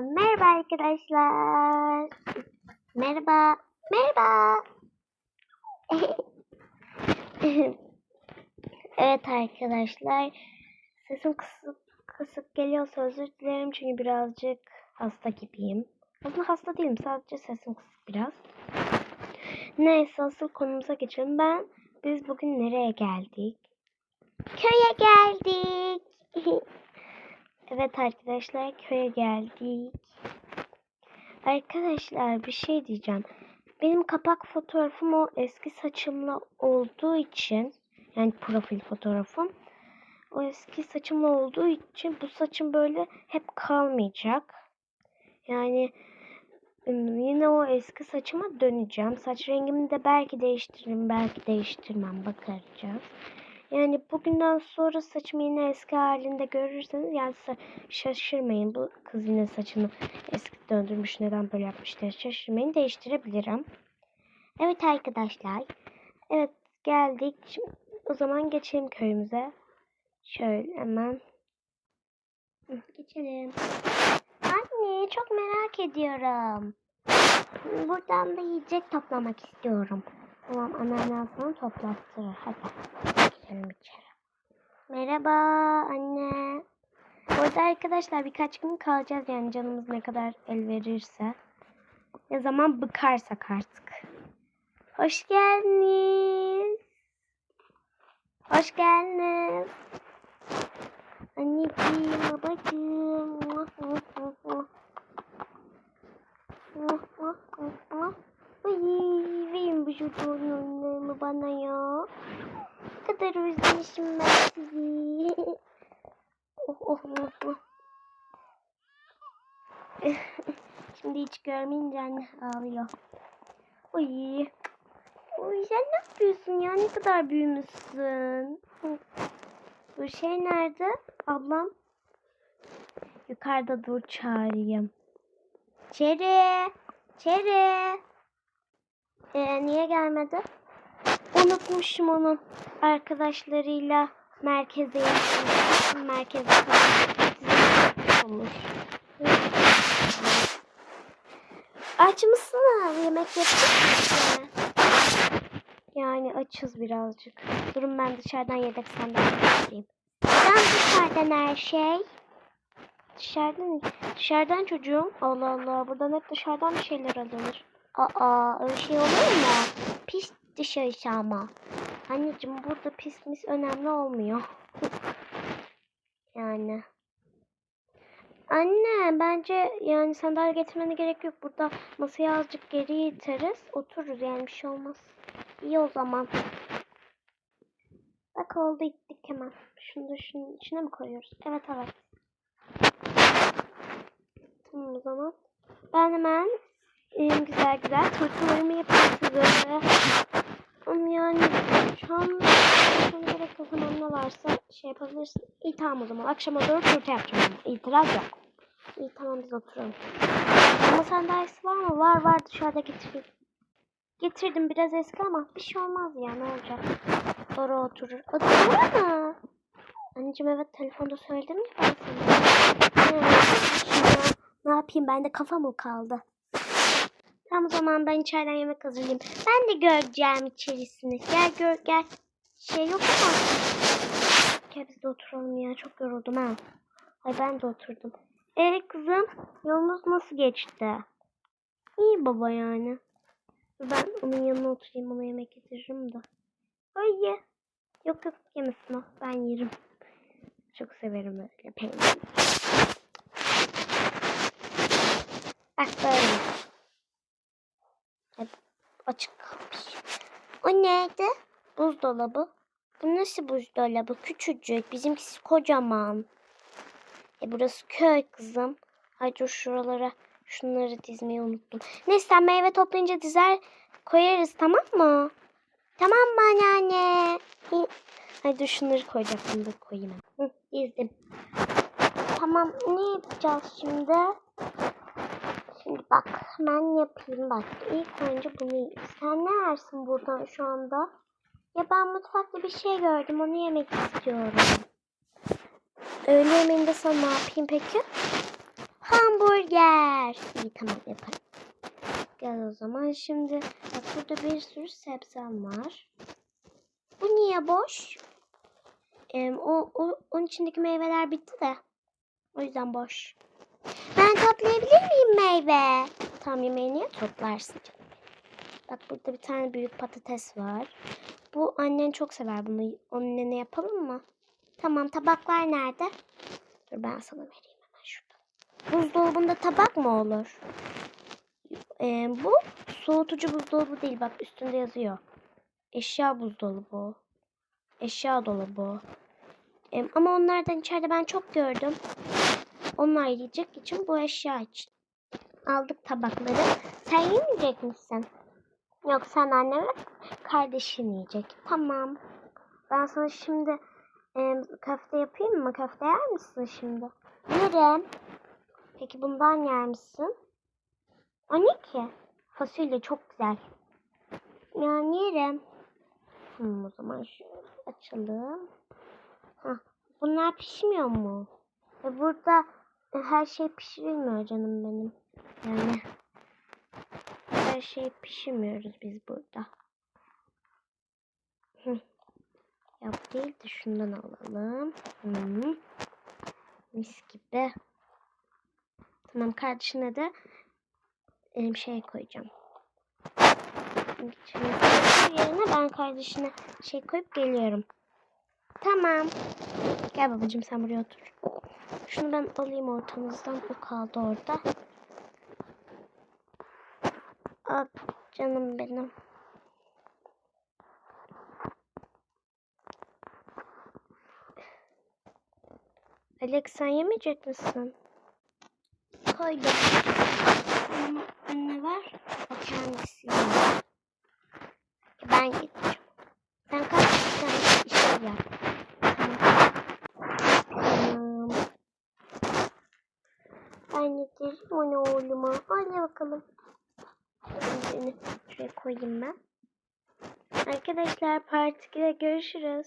Merhaba arkadaşlar. Merhaba. Merhaba. evet arkadaşlar. Sesim kısık, kısık geliyorsa özür dilerim çünkü birazcık hasta gibiyim. Aslında hasta değilim sadece sesim kısık biraz. Neyse asıl konumuza geçelim. Ben biz bugün nereye geldik? Köye geldik. evet arkadaşlar köye geldik. Arkadaşlar bir şey diyeceğim. Benim kapak fotoğrafım o eski saçımla olduğu için yani profil fotoğrafım o eski saçımla olduğu için bu saçım böyle hep kalmayacak. Yani yine o eski saçıma döneceğim. Saç rengimi de belki değiştiririm, belki değiştirmem bakacağız. Yani bugünden sonra saçımı yine eski halinde görürseniz yani şaşırmayın. Bu kız yine saçını eski döndürmüş neden böyle yapmış diye şaşırmayın. Değiştirebilirim. Evet arkadaşlar. Evet geldik. Şimdi, o zaman geçelim köyümüze. Şöyle hemen. Geçelim. Anne çok merak ediyorum. Buradan da yiyecek toplamak istiyorum. Tamam anneannem sana toplattırır. Hadi girelim içeri. Merhaba anne. Burada arkadaşlar birkaç gün kalacağız yani canımız ne kadar el verirse. Ne zaman bıkarsak artık. Hoş geldiniz. Hoş geldiniz. Anneciğim, babacığım. Verin bu çocuğun önlerimi bana ya. Ne kadar özlemişim ben sizi. Oh, oh, oh, oh. Şimdi hiç görmeyince anne ağlıyor. Oy. Oy sen ne yapıyorsun ya? Ne kadar büyümüşsün. Bu şey nerede? Ablam. Yukarıda dur çağırayım. Çeri. Çeri. Ee, niye gelmedi? Unutmuşum onun arkadaşlarıyla merkeze gitmiş. Merkeze olmuş. Aç mısın? Yemek yapacak mısın? Yani açız birazcık. Durun ben dışarıdan yedek sandalye getireyim. Neden dışarıdan her şey? Dışarıdan, dışarıdan çocuğum. Allah Allah buradan hep dışarıdan bir şeyler alınır. Aa öyle şey olur mu? Pis dışarısı ama. Anneciğim burada pis mis önemli olmuyor. yani. Anne bence yani sandalye getirmene gerek yok. Burada masayı azıcık geri iteriz. Otururuz yani bir şey olmaz. İyi o zaman. Bak oldu gittik hemen. Şunu da şunun içine mi koyuyoruz? Evet evet. Tamam o zaman. Ben hemen e, güzel güzel turtalarımı yapayım size. Yani şu an sana gerek hemen ne varsa şey yapabilirsin. İyi tamam o zaman. Akşama doğru turta yapacağım. ama. İtiraz yok. İyi tamam biz oturalım. Ama sandalyesi var mı? Var var dışarıda getirdim. Getirdim biraz eski ama bir şey olmaz ya ne olacak. Doğru oturur. Oturur mu? Anneciğim evet telefonda söyledim ya ben sana. Şimdi ne yapayım ben de kafa mı kaldı? Tamam o zaman ben içeriden yemek hazırlayayım. Ben de göreceğim içerisini. Gel gör gel. Şey yok ama. Gel biz de oturalım ya. Çok yoruldum ha. Ay ben de oturdum. Ee kızım yolunuz nasıl geçti? İyi baba yani. Ben onun yanına oturayım ona yemek getiririm de. Ay ye. Yok yok yemesin o. Ben yerim. Çok severim öyle peynir. Bak böyle. Açık kalmış. O nerede? Buzdolabı. Bu nasıl buzdolabı? Küçücük. Bizimkisi kocaman. E burası köy kızım. Dur şuralara şunları dizmeyi unuttum. Neyse meyve toplayınca dizer koyarız tamam mı? Tamam mı anneanne? Dur şunları koyacaktım dur koyayım. Hı, dizdim. Tamam ne yapacağız şimdi? Şimdi bak hemen yapayım bak. İlk önce bunu. Sen ne yersin buradan şu anda? Ya ben mutfakta bir şey gördüm onu yemek istiyorum. Öğle yemeğinde sana ne yapayım peki? Hamburger. İyi tamam yaparım. Gel o zaman şimdi bak burada bir sürü sebzem var. Bu niye boş? Ee, o, o onun içindeki meyveler bitti de. O yüzden boş. Ben toplayabilir miyim meyve? Tam yemeği niye toplarsın canım? Bak burada bir tane büyük patates var. Bu annen çok sever bunu. Onunla ne yapalım mı? Tamam tabaklar nerede? Dur ben sana vereyim hemen şurada. Buzdolabında tabak mı olur? Ee, bu soğutucu buzdolabı değil. Bak üstünde yazıyor. Eşya buzdolabı. Eşya dolabı. Ee, ama onlardan içeride ben çok gördüm. Onlar yiyecek için bu eşya için. Aldık tabakları. Sen yemeyecek misin? Yok sen anne ve kardeşin yiyecek. Tamam. Ben sana şimdi e, köfte yapayım mı? Köfte yer misin şimdi? Yerim. Peki bundan yer misin? O ne ki? Fasulye çok güzel. Yani yerim. Hmm, o zaman şöyle açalım. Hah, bunlar pişmiyor mu? E burada her şey pişirilmiyor canım benim. Yani her şeyi pişirmiyoruz biz burada. Yap değil de şundan alalım. Hı. Mis gibi. Tamam kardeşine de elim şey koyacağım. Yerine ben kardeşine şey koyup geliyorum. Tamam. Gel babacığım sen buraya otur. Şunu ben alayım ortanızdan. O kaldı orada. Al canım benim. Alex sen yemeyecek misin? Koydum. Ama anne ver. O kendisi yiyor. Ben gideceğim. Sen kaç tane işe yap. Getireyim onu oğluma. Hadi bakalım. Şuraya koyayım ben. Arkadaşlar part 2'de görüşürüz.